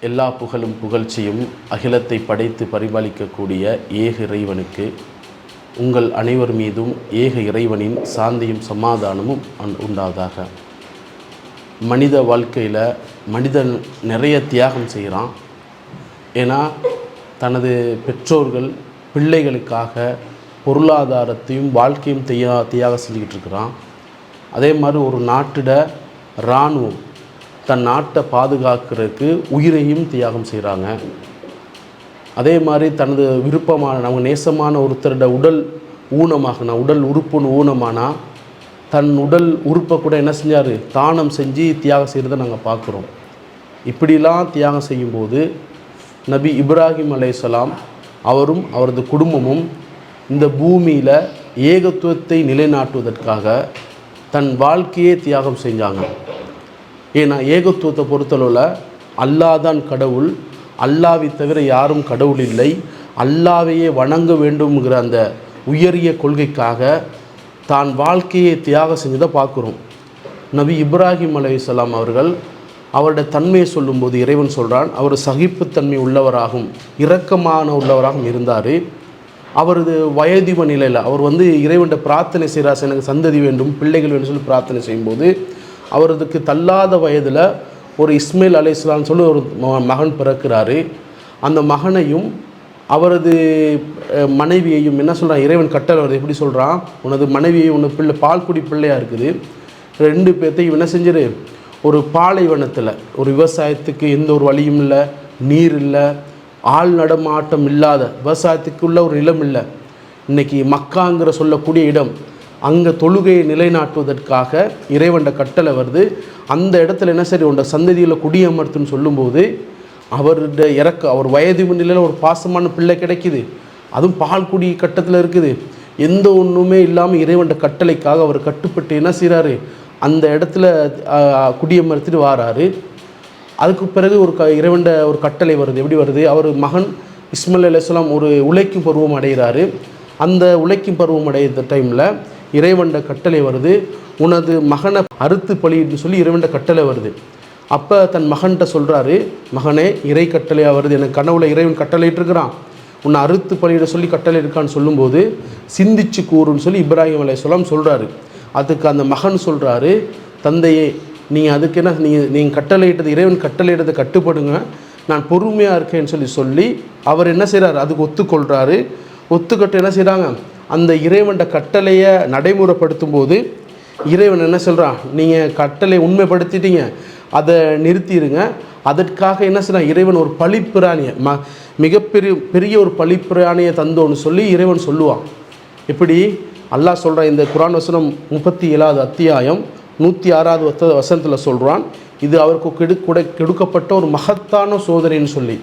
எல்லா புகழும் புகழ்ச்சியும் அகிலத்தை படைத்து பரிபாலிக்கக்கூடிய ஏக இறைவனுக்கு உங்கள் அனைவர் மீதும் ஏக இறைவனின் சாந்தியும் சமாதானமும் உண்- உண்டாதாக. மனித வாழ்க்கையில் மனிதன் நிறைய தியாகம் செய்கிறான் ஏன்னா தனது பெற்றோர்கள் பிள்ளைகளுக்காக பொருளாதாரத்தையும் வாழ்க்கையும் தியா தியாகம் செஞ்சுக்கிட்டு இருக்கிறான். அதே மாதிரி ஒரு நாட்டிட இராணுவம் தன் நாட்டை பாதுகாக்கிறதுக்கு உயிரையும் தியாகம் செய்கிறாங்க. அதே மாதிரி தனது விருப்பமான நம்ம நேசமான ஒருத்தரோட உடல் ஊனமாகனா உடல் உறுப்புன்னு ஊனமானா தன் உடல் உறுப்பை கூட என்ன செஞ்சார்? தானம் செஞ்சு தியாகம் செய்கிறத நாங்கள் பார்க்குறோம். இப்படிலாம் தியாகம் செய்யும்போது நபி இப்ராஹிம் அலேசலாம் அவரும் அவரது குடும்பமும் இந்த பூமியில் ஏகத்துவத்தை நிலைநாட்டுவதற்காக தன் வாழ்க்கையே தியாகம் செஞ்சாங்க. ஏன்னா ஏகத்துவத்தை பொறுத்தளவில் அல்லாஹ் தான் கடவுள் அல்லாவை தவிர யாரும் கடவுள் இல்லை. அல்லாவையே வணங்க வேண்டும்ங்கிற அந்த உயரிய கொள்கைக்காக தான் வாழ்க்கையை தியாகம் செஞ்சதை பார்க்குறோம். நபி இப்ராஹிம் அலையாம் அவர்கள் அவருடைய தன்மையை சொல்லும்போது இறைவன் சொல்கிறான் அவர் சகிப்புத்தன்மை உள்ளவராகவும் இரக்கமான உள்ளவராகவும் இருந்தார். அவரது வயதிவ நிலையில் அவர் வந்து இறைவன்ட்ட பிரார்த்தனை செய்கிறார் எனக்கு சந்ததி வேண்டும் பிள்ளைகள் வேண்டும் சொல்லி பிரார்த்தனை செய்யும்போது அவரதுக்கு தள்ளாத வயதில் ஒரு இஸ்மேல் அலைஹிஸ்ஸலாம்னு சொல்லி ஒரு ம- மகன் பிறக்கிறாரு. அந்த மகனையும் அவரது மனைவியையும் என்ன சொல்கிறான் இறைவன் கட்டளை எப்படி சொல்கிறான் உனது மனைவியை உனது பிள்ளை பால்குடி பிள்ளையாக இருக்குது. ரெண்டு பேர்த்தையும் என்ன செஞ்சிரு? ஒரு பாலைவனத்தில் ஒரு விவசாயத்துக்கு எந்த ஒரு வழியும் இல்லை நீர் இல்லை ஆள் நடமாட்டம் இல்லாத விவசாயத்துக்குள்ள ஒரு நிலம் இல்லை. இன்னைக்கு மக்காங்கிற சொல்லக்கூடிய இடம் அங்கே தொழுகையை நிலைநாட்டுவதற்காக இறைவண்ட கட்டளை வருது. அந்த இடத்துல என்ன சரி உண்ட சந்ததியில் குடியமர்த்துன்னு சொல்லும்போது அவருடைய இறக்க அவர் வயது நிலையில் ஒரு பாசமான பிள்ளை கிடைக்குது. அதுவும் பால் குடி கட்டத்தில் இருக்குது. எந்த ஒன்றுமே இல்லாமல் இறைவண்ட கட்டளைக்காக அவர் கட்டுப்பட்டு என்ன செய்கிறாரு அந்த இடத்துல குடியமர்த்திட்டு வாராரு. அதுக்கு பிறகு ஒரு க இறைவண்ட ஒரு கட்டளை வருது. எப்படி வருது? அவர் மகன் இஸ்மல் அலிஸ்லாம் ஒரு உழைக்கும் பருவம் அடைகிறாரு. அந்த உழைக்கும் பருவம் அடைகிற டைமில் இறைவண்ட கட்டளை வருது. உனது மகனை அறுத்து பலின்னு சொல்லி இறைவண்ட கட்டளை வருது. அப்போ தன் மகன்கிட்ட சொல்கிறாரு மகனே இறை கட்டளையாக வருது. எனக்கு கனவுல இறைவன் கட்டளையிட்டுருக்கிறான். உன்னை அறுத்து பலியிட சொல்லி கட்டளை இருக்கான்னு சொல்லும்போது சிந்திச்சு கூறுன்னு சொல்லி இப்ராஹிம் சொல்லாம் சொல்கிறாரு அதுக்கு அந்த மகன் சொல்கிறாரு தந்தையே நீங்கள் அதுக்கு என்ன நீங்கள் நீங்கள் கட்டளையிட்டது இறைவன் கட்டளையிட்டதை கட்டுப்படுங்க. நான் பொறுமையாக இருக்கேன்னு சொல்லி சொல்லி அவர் என்ன செய்கிறார் அதுக்கு ஒத்துக்கொள்கிறாரு ஒத்துக்கட்டு என்ன செய்கிறாங்க அந்த இறைவன்ட கட்டளையை நடைமுறைப்படுத்தும் போது இறைவன் என்ன சொல்கிறான் நீங்கள் கட்டளை உண்மைப்படுத்திட்டீங்க அதை நிறுத்திடுங்க அதற்காக என்ன செய்யலாம் இறைவன் ஒரு பழிப்பிராணியை ம மிகப்பெரிய பெரிய ஒரு பழிப்பிராணியை தந்தோன்னு சொல்லி இறைவன் சொல்லுவான். இப்படி அல்லாஹ் சொல்கிற இந்த குரான் வசனம் முப்பத்தி ஏழாவது அத்தியாயம் நூற்றி ஆறாவது வச வசனத்தில் சொல்கிறான் இது அவருக்கு கெடு கொடை கெடுக்கப்பட்ட ஒரு மகத்தான சோதனைன்னு சொல்லி.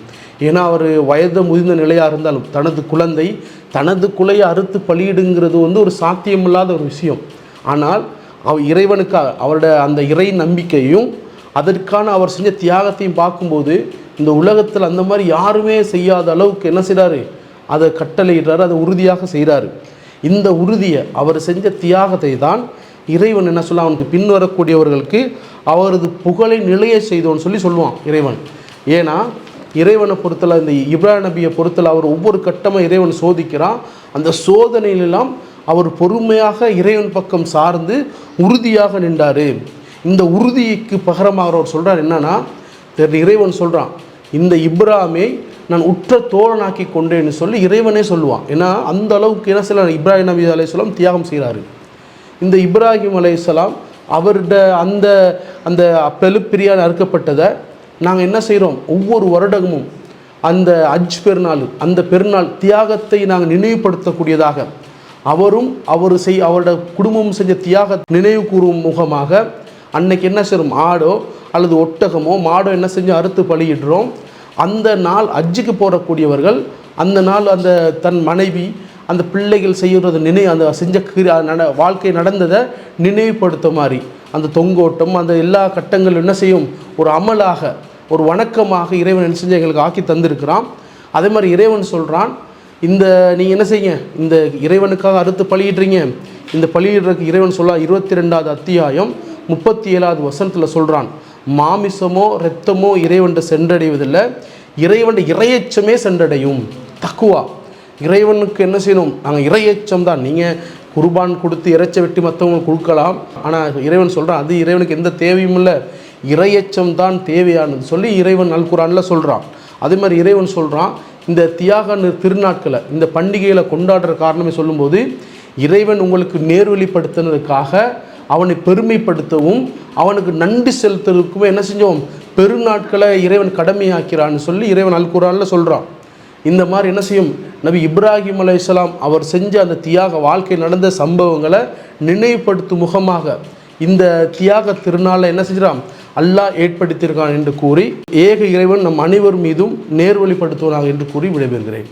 ஏன்னா அவர் வயது முதிர்ந்த நிலையாக இருந்தாலும் தனது குழந்தை தனது குலையை அறுத்து பலியிடுங்கிறது வந்து ஒரு சாத்தியமில்லாத ஒரு விஷயம். ஆனால் அவர் இறைவனுக்கு அவரோட அந்த இறை நம்பிக்கையும் அதற்கான அவர் செஞ்ச தியாகத்தையும் பார்க்கும்போது இந்த உலகத்தில் அந்த மாதிரி யாருமே செய்யாத அளவுக்கு என்ன செய்கிறாரு அதை கட்டளையிடுறாரு அதை உறுதியாக செய்கிறாரு இந்த உறுதியை அவர் செஞ்ச தியாகத்தை தான் இறைவன் என்ன சொல்ல அவனுக்கு பின்வரக்கூடியவர்களுக்கு அவரது புகழை நிலைய செய்தோன்னு சொல்லி சொல்லுவான் இறைவன். ஏன்னா இறைவனை பொறுத்தல இந்த இப்ராஹிம் நபியை பொறுத்தல அவர் ஒவ்வொரு கட்டமாக இறைவன் சோதிக்கிறான். அந்த சோதனையிலெல்லாம் அவர் பொறுமையாக இறைவன் பக்கம் சார்ந்து உறுதியாக நின்றார். இந்த உறுதிக்கு பகரமாக அவர் சொல்கிறார் என்னன்னா தெரி- இறைவன் சொல்கிறான் இந்த இப்ராமை நான் உற்ற தோழனாக்கி கொண்டேன்னு சொல்லி இறைவனே சொல்லுவான். ஏன்னா அந்த அளவுக்கு என்ன சில இப்ராஹிம் நபி அலையாம் தியாகம் செய்கிறாரு இந்த இப்ராஹிம் அலையாம் அவருடைய அந்த அந்த பெலுப்பிரியால் அறுக்கப்பட்டதை நாங்கள் என்ன செய்கிறோம் ஒவ்வொரு வருடமும் அந்த அஜ் பெருநாள் அந்த பெருநாள் தியாகத்தை நாங்கள் நினைவுபடுத்தக்கூடியதாக அவரும் அவர் செய் அவரோட குடும்பமும் செஞ்ச தியாக நினைவு கூறும் முகமாக அன்னைக்கு என்ன செய்கிறோம் ஆடோ அல்லது ஒட்டகமோ மாடோ என்ன செஞ்சு அறுத்து பலியிடுறோம். அந்த நாள் அஜ்ஜுக்கு போடக்கூடியவர்கள் அந்த நாள் அந்த தன் மனைவி அந்த பிள்ளைகள் செய்கிறது நினை அந்த செஞ்ச நட வாழ்க்கை நடந்ததை நினைவுபடுத்த மாதிரி அந்த தொங்கோட்டம் அந்த எல்லா கட்டங்களும் என்ன செய்யும்? ஒரு அமலாக ஒரு வணக்கமாக இறைவன் என்ன செஞ்சு எங்களுக்கு ஆக்கி தந்திருக்கிறான். அதே மாதிரி இறைவன் சொல்கிறான் இந்த நீங்கள் என்ன செய்யுங்க இந்த இறைவனுக்காக அறுத்து பழியிடுறீங்க இந்த பழியிடுறதுக்கு இறைவன் சொல்ல இருபத்தி ரெண்டாவது அத்தியாயம் முப்பத்தி ஏழாவது வசனத்தில் சொல்கிறான் மாமிசமோ இரத்தமோ இறைவன்ட்டு சென்றடைவதில்லை இறைவன் இறையச்சமே சென்றடையும். தக்குவா. இறைவனுக்கு என்ன செய்யணும் நாங்கள் இறையச்சம் தான். நீங்கள் குர்பான் கொடுத்து இறைச்ச வெட்டி மற்றவங்களுக்கு கொடுக்கலாம். ஆனால் இறைவன் சொல்கிறான் அது இறைவனுக்கு எந்த தேவையும் இல்லை. இறையச்சம் தான் தேவையானது. சொல்லி இறைவன் அல்குரானில் சொல்கிறான் அதே மாதிரி இறைவன் சொல்கிறான் இந்த தியாக நி- திருநாட்களை இந்த பண்டிகைகளை கொண்டாடுற காரணமே சொல்லும்போது இறைவன் உங்களுக்கு நேர்வழிப்படுத்தினதுக்காக அவனை பெருமைப்படுத்தவும் அவனுக்கு நன்றி செலுத்துறதுக்குமே என்ன செஞ்சோம்? பெருநாட்களை இறைவன் கடமையாக்கிறான்னு சொல்லி இறைவன் அல்குரானில் சொல்கிறான் இந்த மாதிரி என்ன செய்யும்? நபி இப்ராஹிம் அலைஹிஸ்ஸலாம் அவர் செஞ்ச அந்த தியாக வாழ்க்கை நடந்த சம்பவங்களை நினைவுபடுத்தும் முகமாக இந்த தியாக திருநாளை என்ன செஞ்சிடான் அல்லாஹ் ஏற்படுத்தியிருக்கான் என்று கூறி ஏக இறைவன் நம் அனைவர் மீதும் நேர்வழிப்படுத்துவனாக என்று கூறி விடைபெறுகிறேன்.